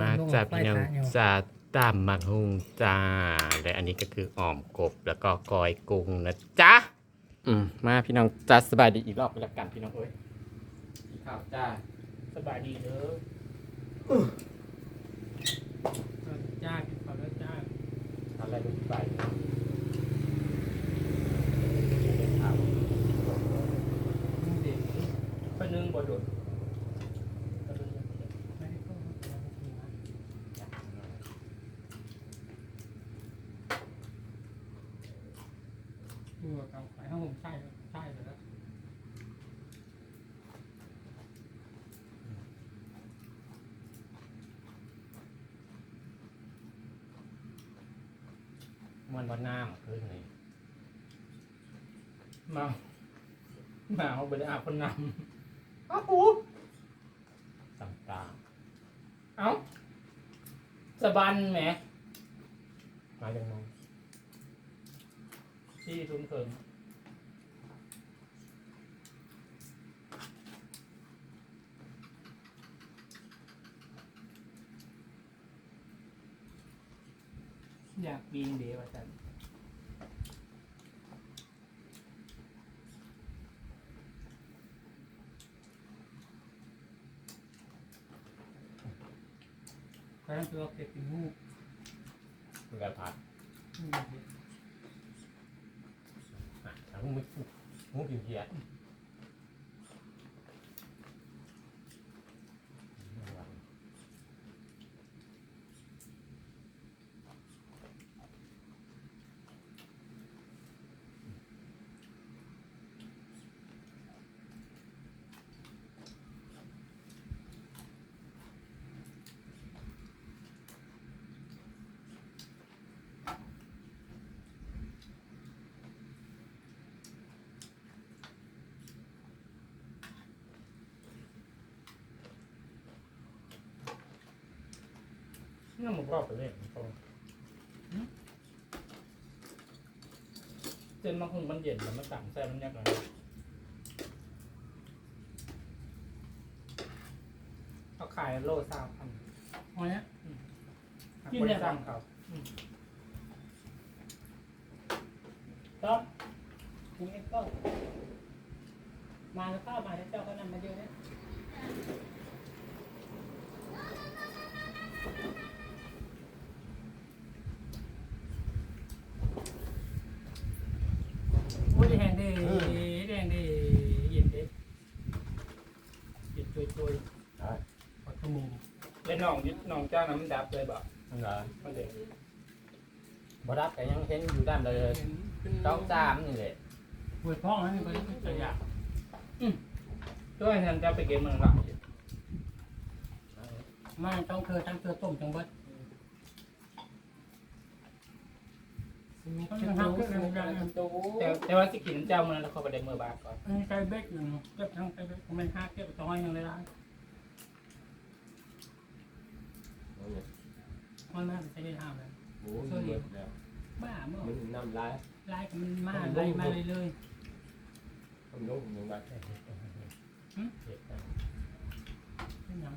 มาจ้าพี่น้องจ้าตามมักฮุงจ้าและอันนี้ก็คืออ่อมกบแล้วก็กอยกุ้งนะจ๊ะอืมมาพี่น้องจ้าสบายดีอีกรอบไปละกันพี่น้องเอ้ยกินข้าวจ้าสบายดีเด้อจ้ากินข้าวแล้วจ้าทำอะไรดูไปเด็กคนนึงบ่โดดดูกับไข่ห้องผมใช่ใช่เลยนะ มันวันน้ำขึ้นเลยมามาเอาไปได้อาบคนนำอ้าวปูต่างเอ้าสะบันแหมๆมาอย่างมองที่ทุ่มเคิง อยากปีนเดียวอาจารย์กำลังตัวเก็บเป็นหูคือกระพัดอืม อะทั้งมุกมุกกินเพีย นี่มันรอบไปเลยเขาเส้นมะฮุงมันเย็นแล้วมันต่างแซ่บมันยากเลยเขาขายโลสามพันพอเนี้ยกิกินนได้ได้ปะสามเขาต้องคุณเอ็กก็มาแล้วเข้ามาแล้วเจ้าก็นำมาเยอะเนี่ย แดงดีแดงดีเย็นดีเย็นช่วยช่วยได้ๆขอขมูเล่นน้องยึดน้องเจ้าน้ำมันดับเลยบ่นั่นเหรอมันเด็กบรับแต่ยังเห็นอยู่ด้านเลยต้องจามนี่แหละปวดท้องนะนี่ก็จะอยากด้วยฉันจะไปเก็บเมืองหลังมาต้องเคยทั้งเคยต้มจังเบิด ต้องทำเครื่องอะไรกันแต่แต่ว่าสิกินเจ้ามันแล้วเขาไปได้เมื่อบาทก่อนอันนี้ไก่เบ็ดหนึ่งเก็บทั้งไก่เบ็ดผมเป็นห้าเก็บต่อยหนึ่งเลยละมันน่าจะใช้ได้ห้าเลยโอ้ยเบิดแล้วบ้าเมื่อมันน้ำลายไล่มันมาไล่มาเลยเลยมันลงยังไงเห็ดนะเป็นยัง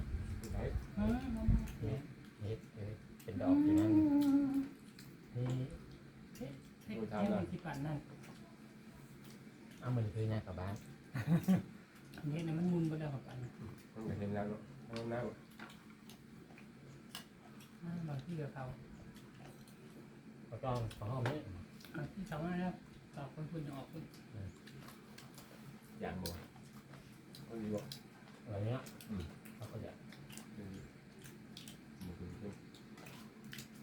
ไหนเฮ้ยเห็ดเห็ดเป็นดอกอยู่นั่นนี่ เฮ้ย เฮ้ยมันที่ปั่นนั่นเอามันคือเนี่ยกับบ้านอันนี้เนี่ยมันมุนไปแล้วกับปั่นมันก็เห็นแล้วเนาะเอาน้บางที่กับเขาก็ต้องขอหอมนี่ที่สองแล้วต่อคนคุณจะออกคุณำอย่างบ่เอาดีบ่อะไรเงี้ยเขาก็จะอืมบ่คือคือ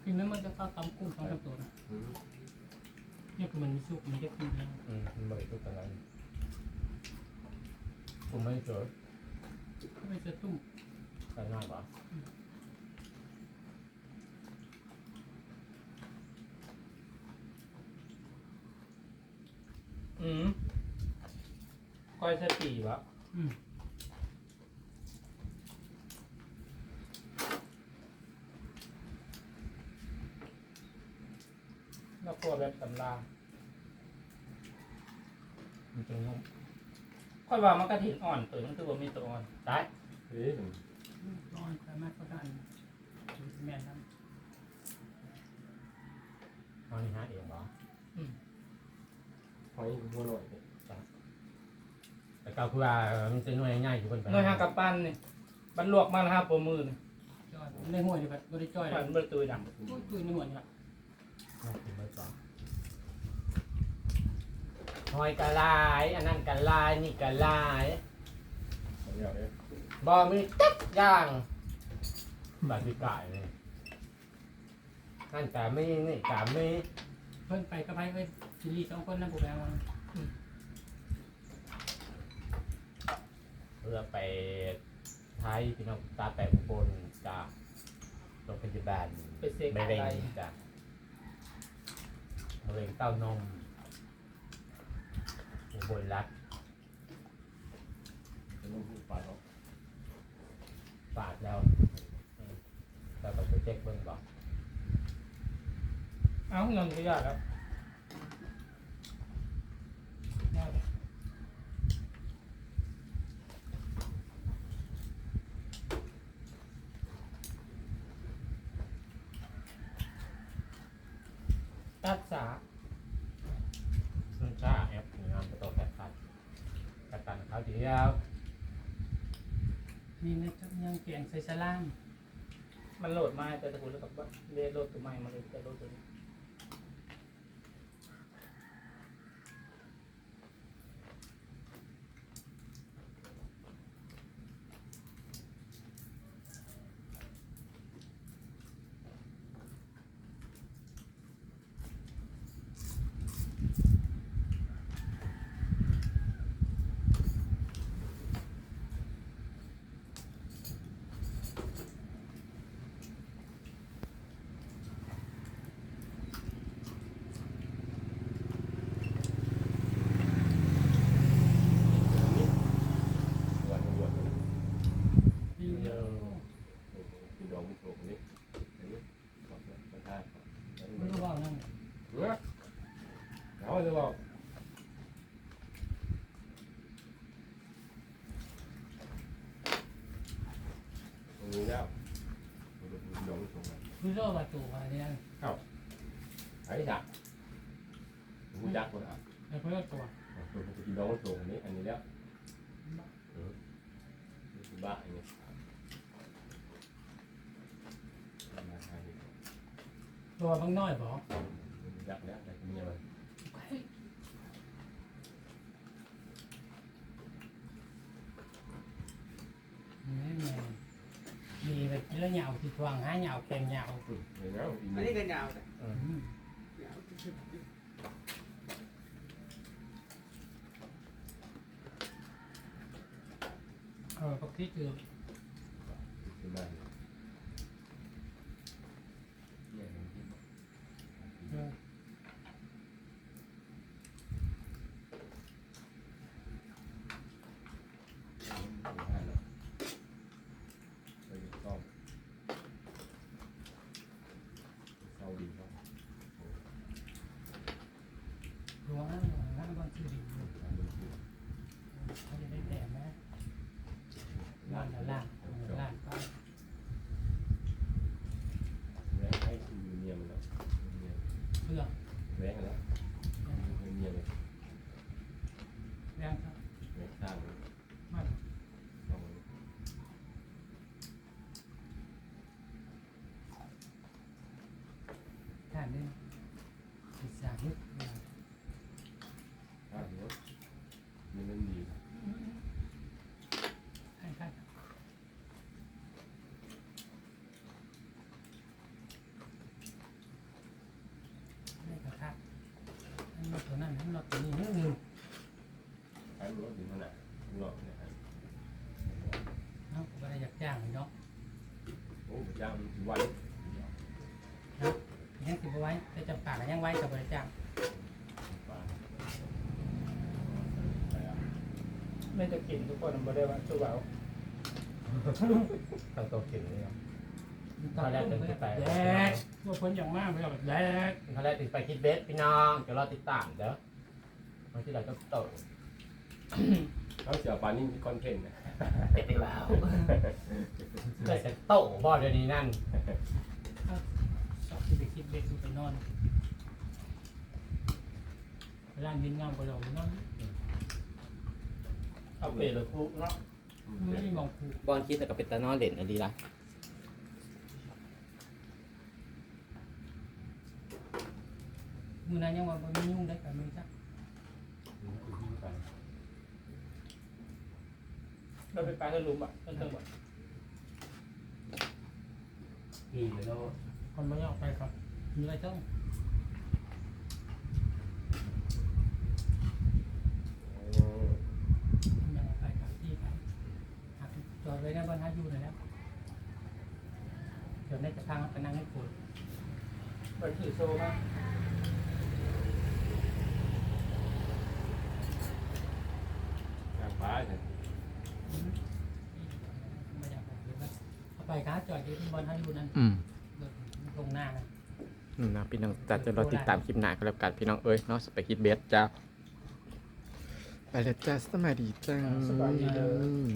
กินแล้วมันจะเข้าตำกุ้งสองสามตัวนะอืม เนี่ยคือมันมีซุปมันจะกินแล้ว อืมมันบริสุทธิ์อะไรผมไม่เจอก็ไปเจอตุ้มใส่มากกว่าอืมก้อยสตีวะอืม แล้วครัวแบบตำรา มัน เป็นนุ่มค่อยว่ามันกระถิ่นอ่อนตัวมันคือว่ามีตัวอ่อนได้เอ๊ะร้อนแต่มากก็ได้แม่นครับเอานี่ฮะเองเหรอหอยหัวหน่อยเนี่ยแต่ก็คือว่ามันจะหน่วยง่ายอยู่บนไปน้อยหางกับปั้นนี่บันลวกมาแล้วครับผมมือนี่จ้อยในหัวนี่แบบบ่ได้จ้อยฝันเบอร์ตุยดอุ้ยตุยในหัวนี่ครับ น่ากินเบอร์สอง หอยกะลาย อันนั้นกะลาย นี่กะลายเอาเดี๋ยวเนี่ยบอมีจักอย่างบาดวิกายเลยนั่นกะมีนี่กะมีเพิ่นไปกับไผเอ้ยซีรีส์สองคนนั่นผมแปลว่าเพื่อไปไทยพี่น้องตาแปะอุบลจากโรงพยาบาลำไปเสกมะอะเร็งไรจากมะเร็งเต้านมอุ บลรัฐจะต้องพูดปาดแล้วเราก็ไปเช็คเบิ่งบอกเอาเงินก็ยากครับตัดสา ซึ่งชาแอปงานประตูแคปตันแค ปตันเขาเดียวมีในจักยังแกงใส่สลาม มันโหลดมาแต่ตะกูแล้วกับเรียโหลดตัวใหม่มาเลยแต่โหลดตัวนี้วันนี้วันนี้ ดี เอ เยอะ อ กินดอกมุกโลกนี้อันนี้ขอบคุณพระธาตุครับ ไม่รู้ว่านั่น เฮ้ยเอาจะบอกตรงนี้แล้วดอกมุก โลกรู้ว่าว่าตัวอะไรนั่นไอ้จักกูจักคนอะแล้วเพื่อตัวตัวกูกินดอกมุกโลกอันนี้ อันนี้แล้วนี่คือบ้าอันนี้ตัวบางน้อยบอกจักแล้วแต่กูเนี่ยมัน แม่แม่ดีแบบ กินแล้วเหงาที่ทวงหาเหงาแกงเหงา เห็นแล้วอี อันนี้ก็ยาวเลย อืมเออปกติคือ คือบ้านเนี่ย เออ เศร้าดีครับ รั้วนั่นนั่นบางทีดีอยู่เขาจะได้แดดไหมล่างล่างล่างไป แรงให้คือเมียมันแล้ว เพื่อ แรงแล้วเมียเลยแรงครับแรงสร้างเลยมากต้องท่านนี่ศึกษาลึก สร้างรถมีเงินดี ใช่ครับนี่ก็ครับนั่น รถตัวนั้นนั่นรถตัวนี้นิดนึงใช้รถดีขนาดรถเนี่ยครับเนาะก็ได้อยากจ้างเนาะโอ้จ้างวันยังสิบไว้แต่จำปากยังไว้กับบริจ้างไม่จะกินทุกคนไม่ได้ว่าสู้เบาตั้งโต๊ะกินเลยครับตอนแรกเป็นไปแดกพวกคนอย่างมากไม่เอาแบบแดกเขาแรกติดไปคิดเบสพี่น้องเดี๋ยวรอติดตามเด้อ วันที่เราจะโตเขาเสียปานี่คอนเทนต์นะเด็ดแล้วแต่จะโตบ่เดี๋ยวนี้นั่นคือไปคิดเบ็ดคือไปนอนร้านยืนงามกว่าเรานอนเอาเปรย์หรือคลุกเนาะไม่ได้มองคือบอลคิดแต่กับเป็นตานอนเด่นอันดีละมือนั้นยังว่าบ่มียุ่งได้กับมือจ้ะ เราไปปลาเธอลุมอะเธอเธอหมดกี่เลยเนาะคนไม่ออกไปครับมีอะไรต้องยังไปครับที่ไปหักจอดไว้ในบ้านหาอยู่เลยแล้วเดี๋ยวได้จะทางไปนั่งให้ปวดไปถือโซมาทางฟ้าเนี่ย ไม่อยากไปเลยนะเอาไปครับจอดอยู่ที่บ้านหาอยู่นั่นอืมตรงหน้านะอืมนะพี่น้องจัดจะรอติดตามคลิปหน้ากันแล้วกันพี่น้องเอ้ยเนาะสไปคิดเบสจ้าไปแล้วจ้าสมัยดีจ้าสบายดีเด้อม